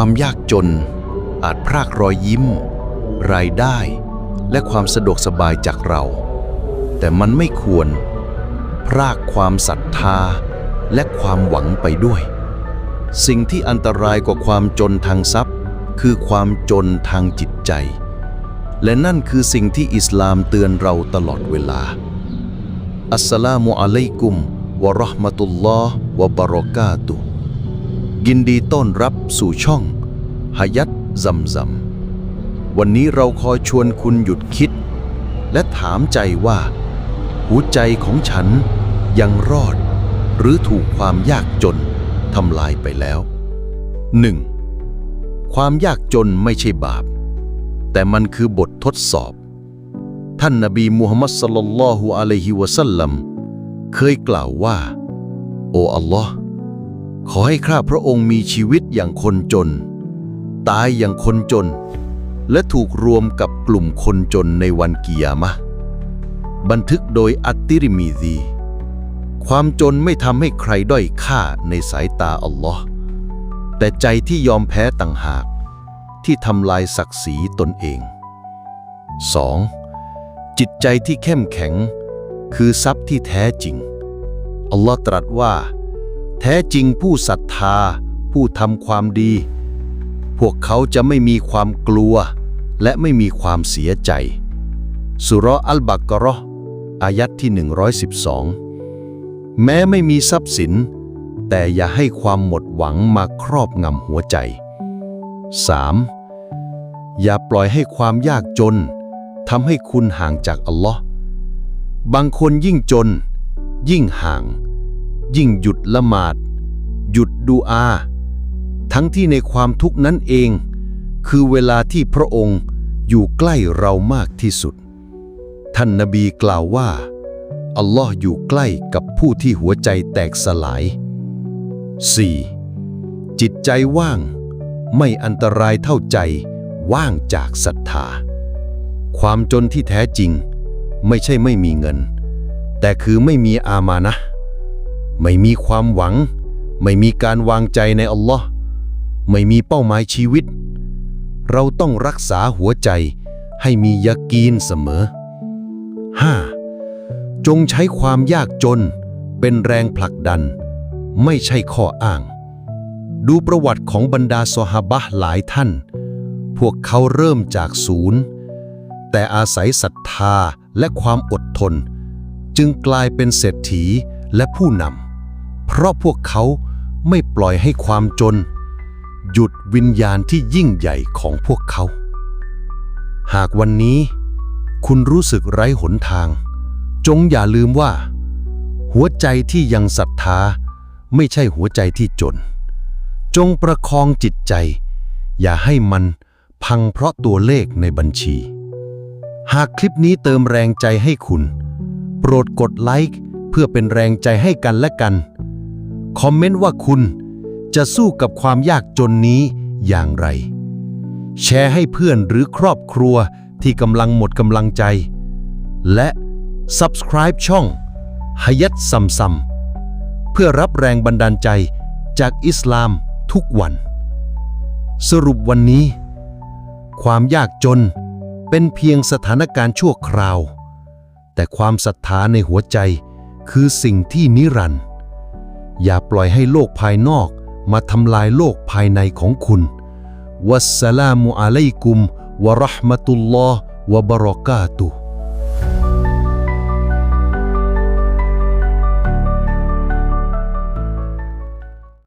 ความยากจน อาจพรากรอยยิ้ม รายได้ และความสะดวกสบายจากเรา แต่มันไม่ควร พรากความศรัทธา และความหวังไปด้วย สิ่งที่อันตรายกว่าความจนทางทรัพย์ คือความจนทางจิตใจ และนั่นคือสิ่งที่อิสลามเตือนเราตลอดเวลา อัสสลามุอะลัยกุมวะราะห์มะตุลลอฮ์วะบะเราะกาตุยินดีต้อนรับสู่ช่อง หายัดซัมซัม วันนี้เราขอยชวนคุณหยุดคิด และถามใจว่า หัวใจของฉันยังรอด หรือถูกความยากจนทำลายไปแล้ว 1. ความยากจนไม่ใช่บาป แต่มันคือบททดสอบ ท่านนบีมูฮัมมัดสลลัลลอฮุอะลัยฮิวะสัลลัมเคยกล่าวว่า โอ้อัลลอฮ์ขอให้ข้าพระองค์มีชีวิตอย่างคนจน ตายอย่างคนจน และถูกรวมกับกลุ่มคนจนในวันกิยามะบันทึกโดยอัตติริมีซีความจนไม่ทำให้ใครด้อยค่าในสายตาอัลลอฮ์แต่ใจที่ยอมแพ้ต่างหาก ที่ทำลายศักดิ์ศรีตนเอง 2. จิตใจที่เข้มแข็ง คือทรัพย์ที่แท้จริง อัลลอฮ์ตรัสว่า แท้จริงผู้ศรัทธา ผู้ทำความดี พวกเขาจะไม่มีความกลัว และไม่มีความเสียใจ สุราะห์อัลบักกะเราะห์อายัดที่ 112 แม้ไม่มีทรัพย์สิน แต่อย่าให้ความหมดหวังมาครอบงำหัวใจ 3. อย่าปล่อยให้ความยากจนทำให้คุณห่างจากอัลลอฮ์บางคนยิ่งจน ยิ่งห่าง ยิ่งหยุดละหมาด หยุดดูอา ทั้งที่ในความทุกข์นั้นเอง คือเวลาที่พระองค์อยู่ใกล้เรามากที่สุด ท่านนบีกล่าวว่า อัลลอฮ์อยู่ใกล้กับผู้ที่หัวใจแตกสลาย 4. จิตใจว่าง ไม่อันตรายเท่าใจว่างจากศรัทธา ความจนที่แท้จริง ไม่ใช่ไม่มีเงิน แต่คือไม่มีอามานะ ไม่มีความหวัง ไม่มีการวางใจในอัลลอฮ์ ไม่มีเป้าหมายชีวิต เราต้องรักษาหัวใจให้มียากีนเสมอ 5. จงใช้ความยากจนเป็นแรงผลักดัน ไม่ใช่ข้ออ้าง ดูประวัติของบรรดาซอฮาบะหลายท่าน พวกเขาเริ่มจากศูนย์ แต่อาศัยศรัทธาและความอดทน จึงกลายเป็นเศรษฐีและผู้นำ เพราะพวกเขาไม่ปล่อยให้ความจน หยุดวิญญาณที่ยิ่งใหญ่ของพวกเขา หากวันนี้คุณรู้สึกไร้หนทาง จงอย่าลืมว่า หัวใจที่ยังศรัทธาไม่ใช่หัวใจที่จน จงประคองจิตใจ อย่าให้มันพังเพราะตัวเลขในบัญชี หากคลิปนี้เติมแรงใจให้คุณ โปรดกดไลค์เพื่อเป็นแรงใจให้กันและกัน คอมเมนต์ว่าคุณ จะสู้กับความยากจนนี้อย่างไร แชร์ให้เพื่อนหรือครอบครัวที่กำลังหมดกำลังใจ และ Subscribe ช่องฮยัตซัมซัมเพื่อรับแรงบันดาลใจจากอิสลามทุกวัน สรุปวันนี้ ความยากจนเป็นเพียงสถานการณ์ชั่วคราว แต่ความศรัทธาในหัวใจคือสิ่งที่นิรันดร์อย่าปล่อยให้โลกภายนอก มาทำลายโลกภายในของคุณวัสสลามุอะลัยกุมวะราะห์มะตุลลอฮ์วะบะเราะกาตุฮ์